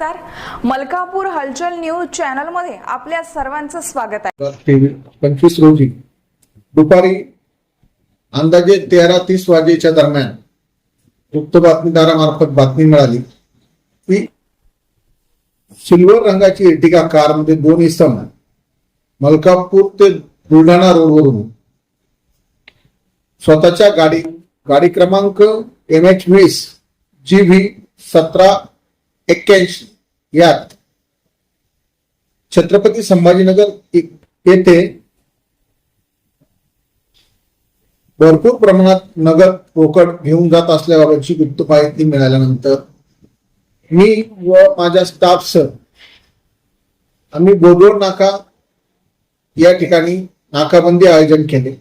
नमस्कार. मलकापूर हलचल न्यूज चॅनलमध्ये आपल्या सर्वांचं स्वागत आहे. पंचवीस रोजी दुपारी अंदाजे तेरा तीस वाजेच्या दरम्यान गुप्त बातमीदारामार्फत बातमी मिळाली की सिल्वर रंगाची एर्टिगा कारमध्ये दोन इसम मलकापूर ते बुलढाणा रोडवरून स्वतःच्या गाडी गाडी क्रमांक एम एच वीस जी व्ही सतरा एक्क्याऐंशी. यात छत्रपती संभाजीनगर येथे भरपूर प्रमाणात नगद रोकड घेऊन जात असल्याबाबतची गुप्त माहिती मिळाल्यानंतर मी व माझ्या स्टाफसह आम्ही बोडोर नाका या ठिकाणी नाकाबंदी आयोजन केले.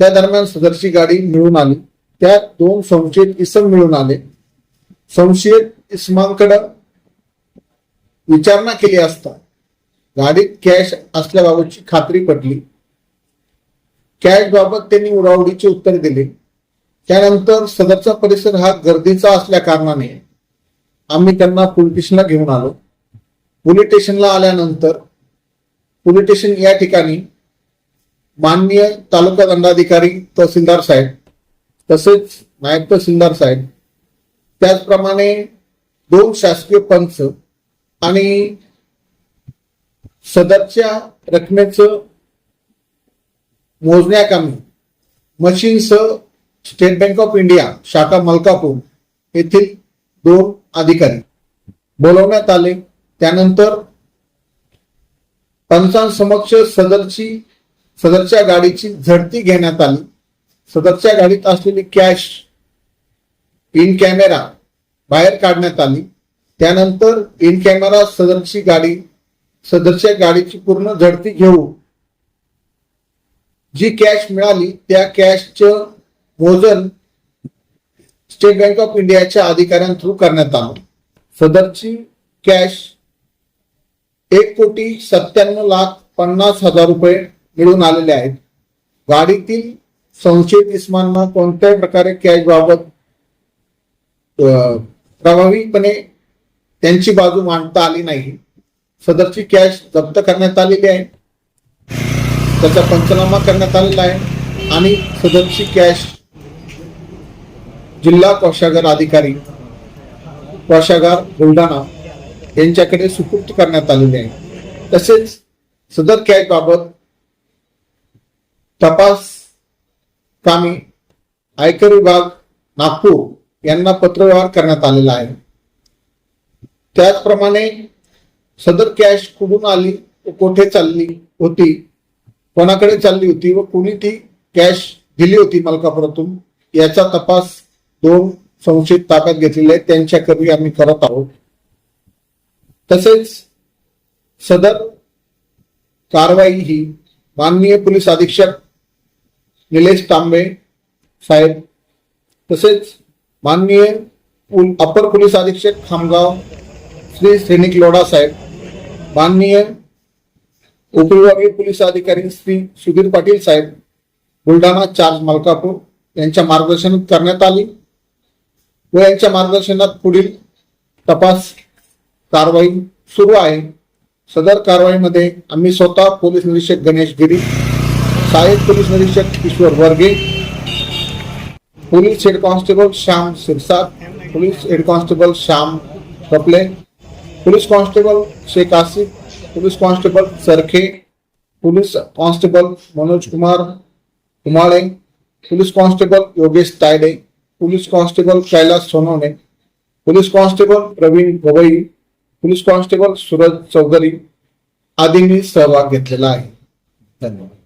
त्या दरम्यान सदरची गाडी मिळून आली. त्यात दोन संशयित इसम मिळून आले. संशयित इस्मानकडं विचारणा केली असता गाडीत कॅश असल्याबाबतची खात्री पटली. कॅश बाबत त्यांनी उडावडीचे उत्तर दिले. त्यानंतर सदरचा परिसर हा गर्दीचा असल्या कारणाने आम्ही त्यांना पोलीस स्टेशनला घेऊन आलो. पोलीस स्टेशनला आल्यानंतर पोलीस स्टेशन या ठिकाणी माननीय तालुका दंडाधिकारी तहसीलदार साहेब तसेच नायब तहसीलदार साहेब त्याचप्रमाणे दोन शासकीय पंच आणि सदरच्या रकमेचं मोजण्याकामी मशीनसह स्टेट बँक ऑफ इंडिया शाखा मलकापूर येथील दोन अधिकारी बोलवण्यात आले. त्यानंतर पंचांसमक्ष सदरची सदरच्या गाडीची झडती घेण्यात आली. सदरच्या गाडीत असलेली कॅश इन कॅमेरा बाहेर काढण्यात आली. त्यानंतर इन कॅमेरा सदरची गाडी सदरच्या गाडीची पूर्ण झडती घेऊन जी कॅश मिळाली त्या कॅशचं मोजन स्टेट बँक ऑफ इंडियाच्या अधिकाऱ्यां थ्रू करण्यात आलं. सदरची कॅश एक कोटी सत्त्याण्णव लाख पन्नास हजार रुपये मिळून आलेले आहेत. गाडीतील संशयित इस्मांना कोणत्याही प्रकारे कॅश बाबत प्रभावीपणे त्यांची बाजू मांडता आली नाही. सदरची कॅश जप्त करण्यात आलेली आहे. त्याचा पंचनामा करण्यात आलेला आहे. आणि सदरची कॅश जिल्हा कोषागार अधिकारी कोषागार बुलढाणा यांच्याकडे सुपूर्द करण्यात आलेले आहे. तसेच सदर कॅश बाबत तपास कामी आयकर विभाग नागपूर यांना पत्रव्यवहार करण्यात आलेला आहे. त्याचप्रमाणे सदर कॅश कुठून आली कोठे चालली होती कोणाकडे चालली होती व कोणी ती कॅश दिली होती मलकापुरातून याचा तपास दोन संशयित ताब्यात घेतलेले आहेत. त्यांच्याकरवी आम्ही करत आहोत. तसेच सदर कारवाई ही माननीय पोलीस अधीक्षक निलेश तांबे साहेब तसेच माननीय अपर पोलीस अधीक्षक खामगाव श्री सैनिक लोढा साहेब माननीय उपविभागीय पोलीस अधिकारी श्री सुधीर पाटील साहेब बुलढाणा चार्ज मलकापूर यांच्या मार्गदर्शनात करण्यात आली व यांच्या मार्गदर्शनात पुढील तपास कारवाई सुरू आहे. सदर कारवाईमध्ये आम्ही स्वतः पोलीस निरीक्षक गणेश गिरी सहाय्यक पोलीस निरीक्षक Ishwar Varge police head constable Shyam Sirsat police head constable Shyam Kapale police constable Shaikh Asif police constable Sarkhe police constable Manoj Kumar Kumale police constable Yogesh Tayade police constable Kailas Sonawane police constable Pravin Gawai police constable Suraj Chaudhari आदींनी सहभाग घेतलेला आहे. धन्यवाद.